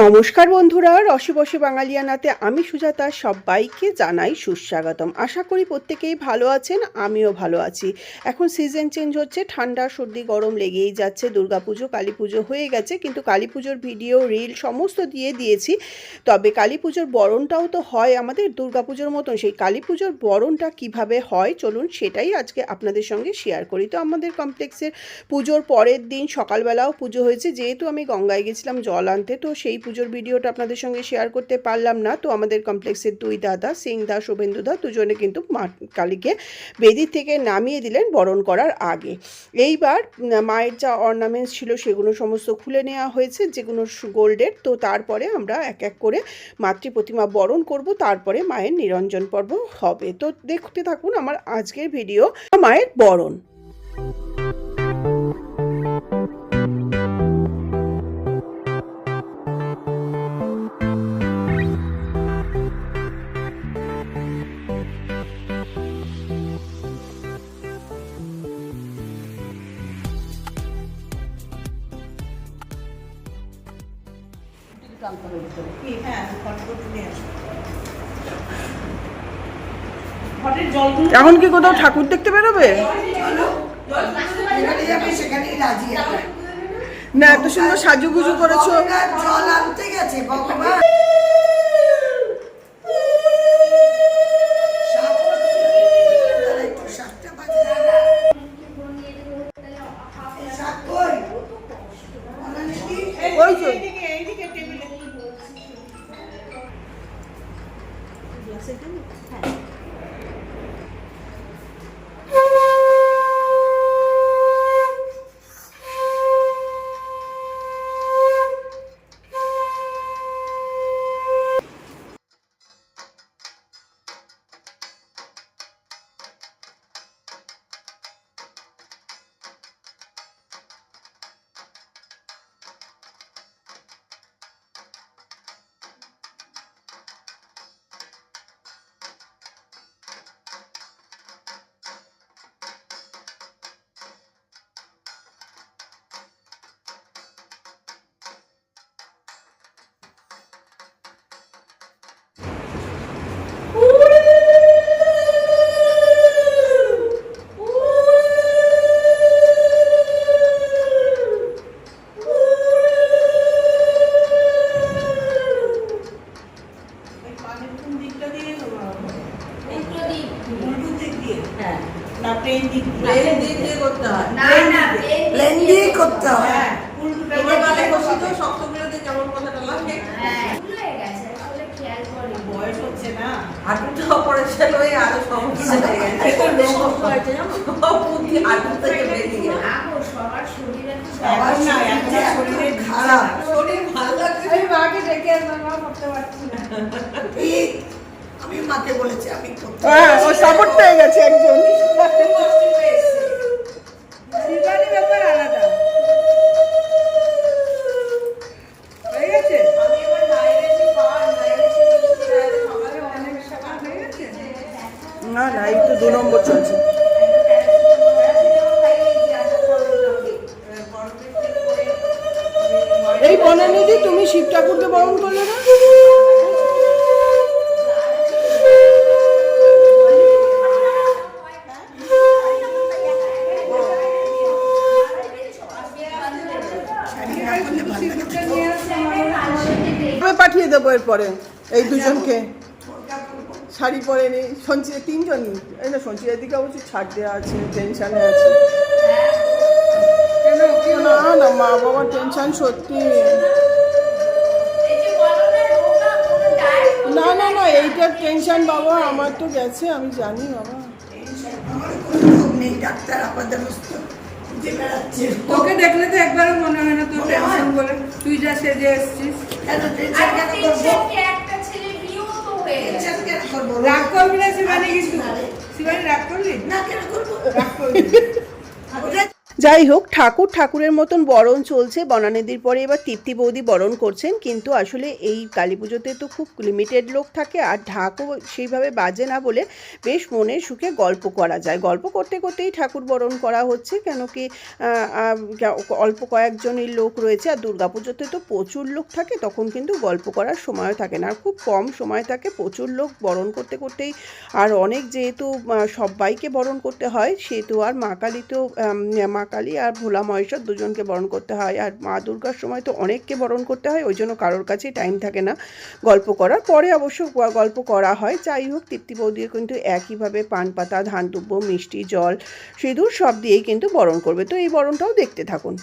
নমস্কার বন্ধুরা রসে বাঙালিয়ানাতে আমি সুজাতা সবাইকে জানাই সুস্বাগতম। আশা করি প্রত্যেকেই ভালো আছেন, আমিও ভালো আছি। এখন সিজন চেঞ্জ হচ্ছে, ঠান্ডা, সর্দি, গরম লেগেই যাচ্ছে, দুর্গাপুজো কালী পুজো হয়ে গেছে, কিন্তু কালী পুজোর ভিডিও রিল সমস্ত দিয়ে দিয়েছি। তবে কালী পুজোর বরণটাও তো হয় আমাদের, দুর্গাপুজোর মতন। সেই কালী পুজোর বরণটা কীভাবে হয়, চলুন সেটাই আজকে আপনাদের সঙ্গে শেয়ার করি। তো আমাদের কমপ্লেক্সের পুজোর পরের দিন সকালবেলাও পুজো হয়েছে, যেহেতু আমি গঙ্গায় গেছিলাম জল আনতে, তো সেই পুজোর ভিডিওটা আপনাদের সঙ্গে শেয়ার করতে পারলাম না। তো আমাদের কমপ্লেক্সের দুই দাদা, সিং দা, শুভেন্দু দা, দুজনে কিন্তু মা কালীকে বেদির থেকে নামিয়ে দিলেন বরণ করার আগে। এইবার মায়ের যা অর্নামেন্টস ছিল সেগুলো সমস্ত খুলে নেওয়া হয়েছে, যেগুলো গোল্ডের। তো তারপরে আমরা এক এক করে মাতৃ প্রতিমা বরণ করব, তারপরে মায়ের নিরঞ্জন পর্ব হবে। তো দেখতে থাকুন আমার আজকের ভিডিও, মায়ের বরণ। এখন কি কোথাও ঠাকুর দেখতে বেরোবে যেখানে যাবে সেখানেই রাজি আছে। না, এত সুন্দর সাজুগুজু করেছ জল আনতে গেছে, ভগবান হাঁটু থেকে বেরিয়ে গেল সবার শরীরটা এত খারাপ। শরীর ভালো লাগছে। আমি মাকে বলেছি আমি করতে হ্যাঁ ও সাপোর্ট পেয়ে গেছে একজন। আমি এবার বাইরে যে পার বাইরে যে সকালে অনেক সময় হয়ে গেছে? না না এই তো দু নম্বর চলছে। বনানিধি তুমি শিব ঠাকুরকে বরণ করলে না? পাঠিয়ে দেবো এরপরে এই দুজনকে। শাড়ি পরে নি সঞ্চিতা তিনজনই। এই না সঞ্চিতার দিকে অবশ্য ছাড় দেওয়া আছে টেনশানে আছে। না না মা বাবা টেনশন সত্যি। এইটার টেনশন বাবা আমার তো গেছে আমি জানি বাবা। ডাক্তার আপাতমস্ত তোকে দেখলে তো একবারও মনে হয় না তোর টেনশন বলে। তুই যা সেজে এসছিস। রাগ করবি না শিবানী কিন্তু শিবানী রাগ করলি? না কেন করব? রাগ করবি। যাই হোক, ঠাকুর ঠাকুরের মতন বরণ চলছে। বনানিদির পরে এবার তৃপ্তি বৌদি বরণ করছেন, কিন্তু আসলে এই কালী পুজোতে তো খুব লিমিটেড লোক থাকে, আর ঢাকও সেইভাবে বাজে না বলে বেশ মনের সুখে গল্প করা যায়। গল্প করতে করতেই ঠাকুর বরণ করা হচ্ছে কেন কি, অল্প কয়েকজনের লোক রয়েছে, আর দুর্গাপুজোতে তো প্রচুর লোক থাকে, তখন কিন্তু গল্প করার সময় থাকে না। আর খুব কম সময় থাকে, প্রচুর লোক বরণ করতে করতেই, আর অনেক যেহেতু সবাইকে বরণ করতে হয়, সেহেতু আর মা কালী তো মা কালী আর ভোলা মহেশ্বর দুজনকে বরণ করতে হয়। আর মা দুর্গার সময় তো অনেককে বরণ করতে হয়, ওই জন্য কারোর কাছে টাইম থাকে না গল্প করার। পরে অবশ্য গল্প করা হয়। যাই হোক, তৃপ্তি বৌদিও কিন্তু একইভাবে পান পাতা, ধান দুব্য মিষ্টি, জল, সিঁদুর সব দিয়েই কিন্তু বরণ করবে। তো এই বরণটাও দেখতে থাকুন।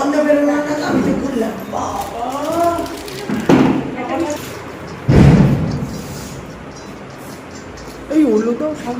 বন্ধ বেরোলো না তো আমি তো ঘুরলাম বাবা। এই উলুটাও সব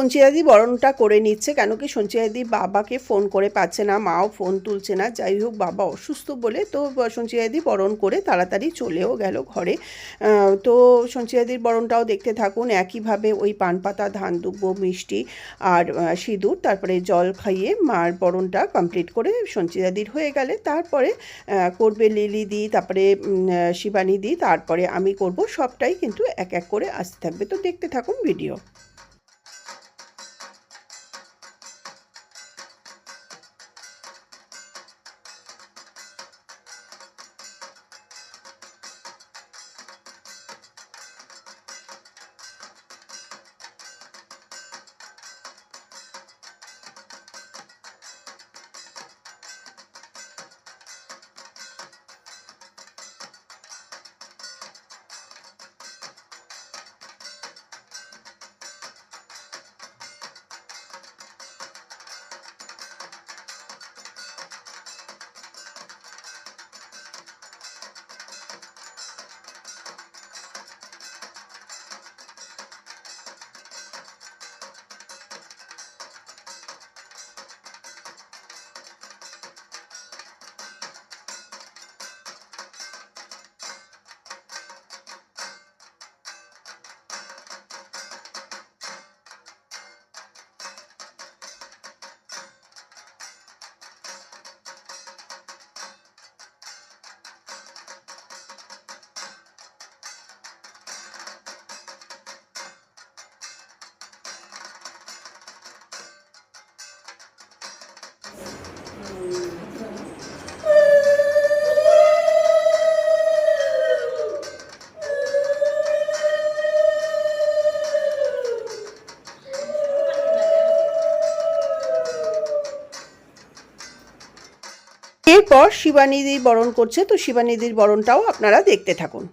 সঞ্চিয়াদি বরণটা করে নিচ্ছে, কেন কি সঞ্চিয়াদি বাবাকে ফোন করে পাচ্ছে না, মাও ফোন তুলছে না, যাই হোক বাবা অসুস্থ বলে তো সঞ্চিয়াদি বরণ করে তাড়াতাড়ি চলেও গেল ঘরে। তো সঞ্চিয়াদির বরণটাও দেখতে থাকুন, একইভাবে ওই পান পাতা, ধান, দুব্ব, মিষ্টি আর সিঁদুর, তারপরে জল খাইয়ে মার বরণটা কমপ্লিট করে সঞ্চিয়াদির হয়ে গেলে তারপরে করবে লিলি দি তারপরে শিবানী দি তারপরে আমি করব সবটাই কিন্তু এক এক করে আসতে থাকবে। তো দেখতে থাকুন ভিডিও। এরপর শিবানিদি বরণ করছে তো শিবানিদির বরণটাও আপনারা দেখতে থাকুন।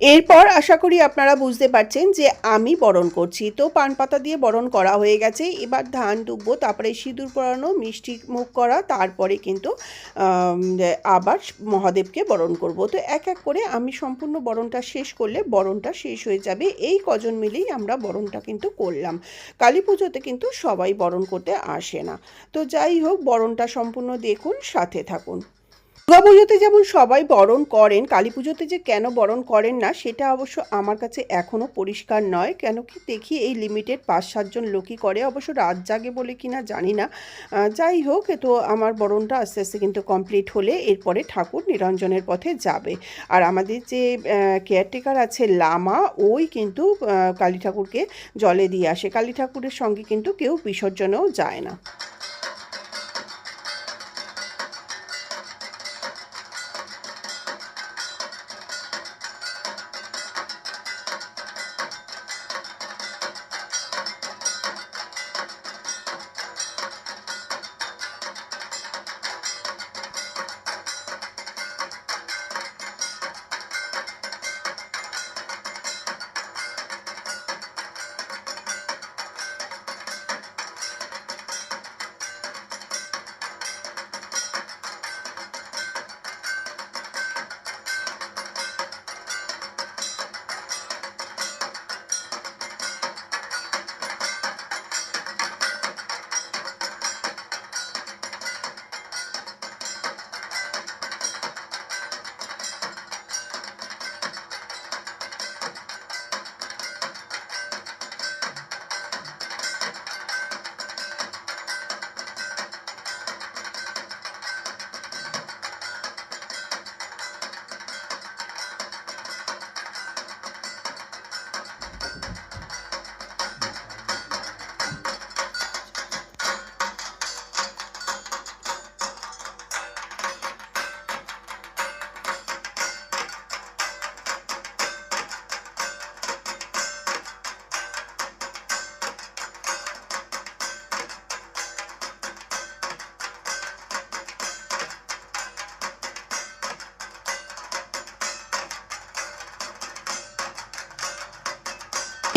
এরপর আশা করি আপনারা বুঝতে পারছেন যে আমি বরণ করছি। তো পান পাতা দিয়ে বরণ করা হয়ে গেছে। এবার ধান ডুববো, তারপরে সিঁদুর পরানো, মিষ্টি মুখ করা, তারপরে কিন্তু আবার মহাদেবকে বরণ করব। তো এক এক করে আমি সম্পূর্ণ বরণটা শেষ করলে বরণটা শেষ হয়ে যাবে। এই কজন মিলেই আমরা বরণটা কিন্তু করলাম। কালী পুজোতে কিন্তু সবাই বরণ করতে আসে না। তো যাই হোক, বরণটা সম্পূর্ণ দেখুন, সাথে থাকুন। দুর্গা পুজোতে যেমন সবাই বরণ করেন কালী পুজোতে যে কেন বরণ করেন না, সেটা অবশ্য আমার কাছে এখনও পরিষ্কার নয়। কেন কি দেখি এই লিমিটেড পাঁচ সাতজন লোকই করে, অবশ্য রাত জাগে বলে কিনা জানি না। যাই হোক তো আমার বরণটা আস্তে আস্তে কিন্তু কমপ্লিট হলে এরপরে ঠাকুর নিরঞ্জনের পথে যাবে। আর আমাদের যে কেয়ারটেকার আছে লামা, ওই কিন্তু কালী ঠাকুরকে জলে দিয়ে আসে। কালী ঠাকুরের সঙ্গে কিন্তু কেউ বিসর্জনেও যায় না।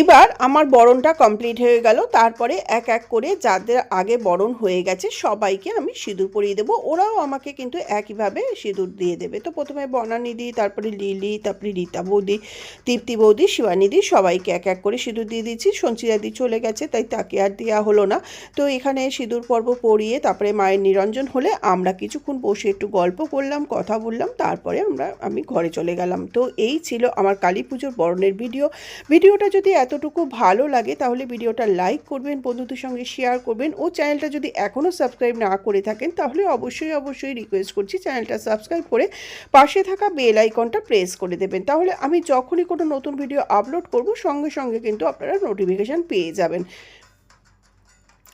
এবার আমার বরণটা কমপ্লিট হয়ে গেল। তারপরে এক এক করে যাদের আগে বরণ হয়ে গেছে, সবাইকে আমি সিঁদুর পরিয়ে দেবো। ওরাও আমাকে কিন্তু একইভাবে সিঁদুর দিয়ে দেবে। তো প্রথমে বনানিদি তারপরে লিলি, তারপরে রীতা বৌদি, তৃপ্তি বৌদি শিবানিদি সবাইকে এক এক করে সিঁদুর দিয়ে দিচ্ছি। সঞ্চিতাদি চলে গেছে, তাই তাকে আর দেওয়া হলো না। তো এখানে সিঁদুর পর্ব পরিয়ে তারপরে মায়ের নিরঞ্জন হলে আমরা কিছুক্ষণ বসে একটু গল্প করলাম, কথা বললাম। তারপরে আমরা, আমি ঘরে চলে গেলাম। তো এই ছিল আমার কালী পুজোর বরণের ভিডিও। ভিডিওটা যদি এতটুকু ভালো লাগে, তাহলে ভিডিওটা লাইক করবেন, বন্ধুদের সঙ্গে শেয়ার করবেন। ও চ্যানেলটা যদি এখনও সাবস্ক্রাইব না করে থাকেন, তাহলে অবশ্যই অবশ্যই রিকোয়েস্ট করছি চ্যানেলটা সাবস্ক্রাইব করে পাশে থাকা বেল আইকনটা প্রেস করে দেবেন। তাহলে আমি যখনই কোনো নতুন ভিডিও আপলোড করব, সঙ্গে সঙ্গে কিন্তু আপনারা নোটিফিকেশান পেয়ে যাবেন।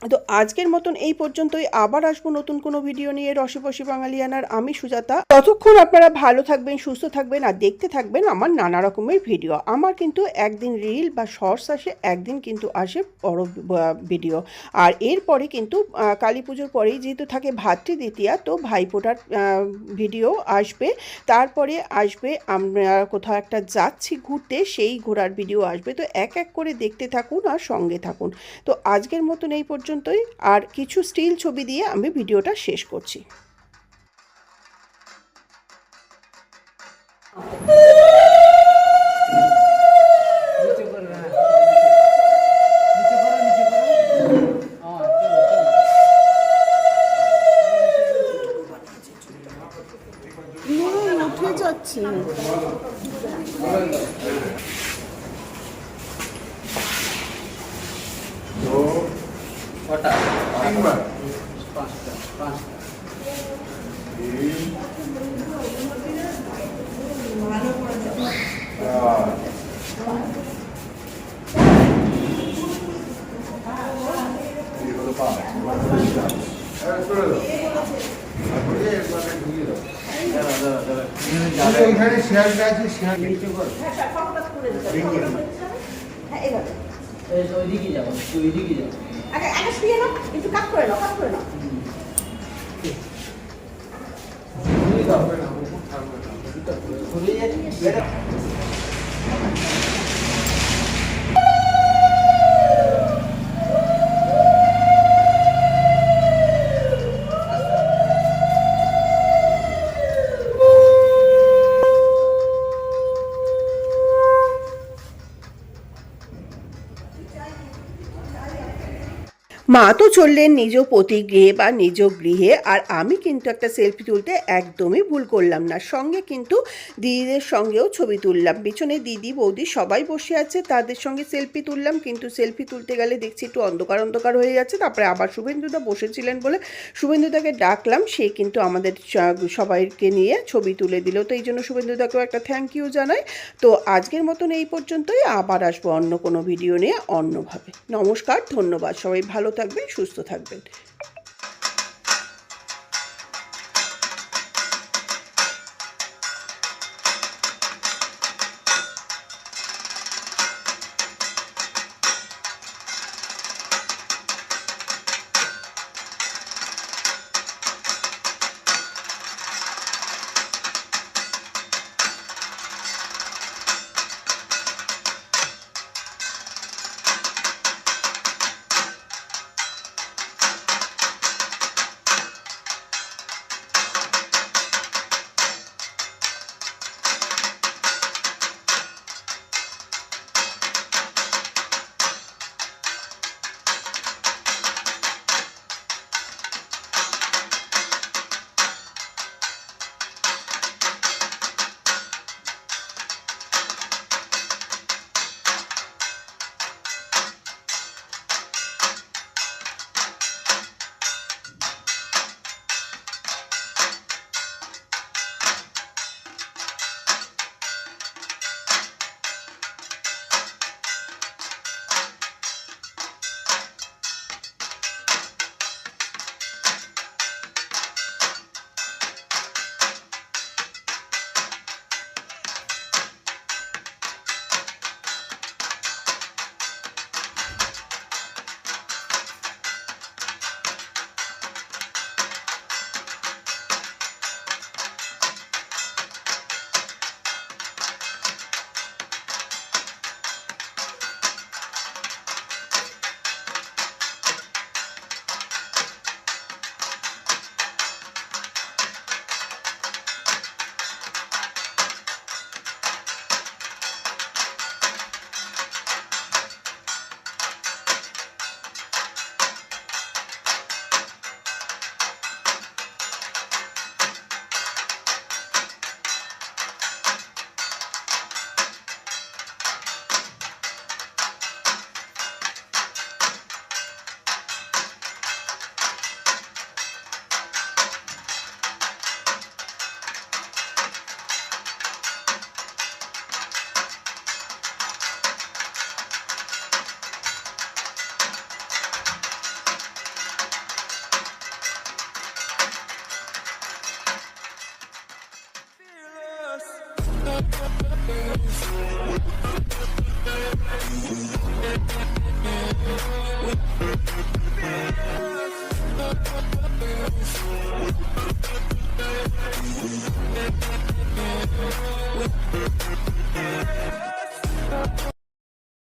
তো আজকের মতন এই পর্যন্তই। আবার আসব নতুন কোনো ভিডিও নিয়ে। রসিবসি বাঙালিয়ানার আমি সুজাতা। ততক্ষণ আপনারা ভালো থাকবেন, সুস্থ থাকবেন আর দেখতে থাকবেন আমার নানা রকমের ভিডিও আমার কিন্তু একদিন রিল বা শর্টস আসে, একদিন কিন্তু আসে বড় ভিডিও আর এরপরে কিন্তু কালী পুজোর পরেই যেহেতু থাকে ভাতৃ দ্বিতীয়া, তো ভাইফোঁটার ভিডিও আসবে। তারপরে আসবে আমরা কোথাও একটা যাচ্ছি ঘুরতে, সেই ঘোরার ভিডিও আসবে। তো এক এক করে দেখতে থাকুন আর সঙ্গে থাকুন। তো আজকের মতন এই পর্যন্তই। আর কিছু স্টিল ছবি দিয়ে আমি ভিডিওটা শেষ করছি। পাঁচটা পাঁচটা চার এই হলো পাঁচ এবার হলো চার। এবার সরে দাও। তারপরে এরপরে ঢুকিয়ে দাও। দাঁড়া দাঁড়া দাঁড়া এই যে ওইখানে শেয়ারটা আছে শেয়ার নিচে করো এই মা তো চললেন নিজ পতিগৃহে বা নিজ গৃহে, আর আমি কিন্তু একটা সেলফি তুলতে একদমই ভুল করলাম না। সঙ্গে কিন্তু দিদিদের সঙ্গেও ছবি তুললাম। পিছনে দিদি, বৌদি সবাই বসে আছে, তাদের সঙ্গে সেলফি তুললাম, কিন্তু সেলফি তুলতে গেলে দেখছি একটু অন্ধকার অন্ধকার হয়ে যাচ্ছে। তারপরে আবার শুভেন্দুদা বসেছিলেন বলে শুভেন্দুদাকে ডাকলাম, সে কিন্তু আমাদের সবাইকে নিয়ে ছবি তুলে দিল। তো এই জন্য শুভেন্দুদাকেও একটা থ্যাংক ইউ জানাই। তো আজকের মতন এই পর্যন্তই। আবার আসব অন্য কোনো ভিডিও নিয়ে অন্যভাবে। নমস্কার, ধন্যবাদ সবাই। ভালো থাকবেন সুস্থ থাকবেন।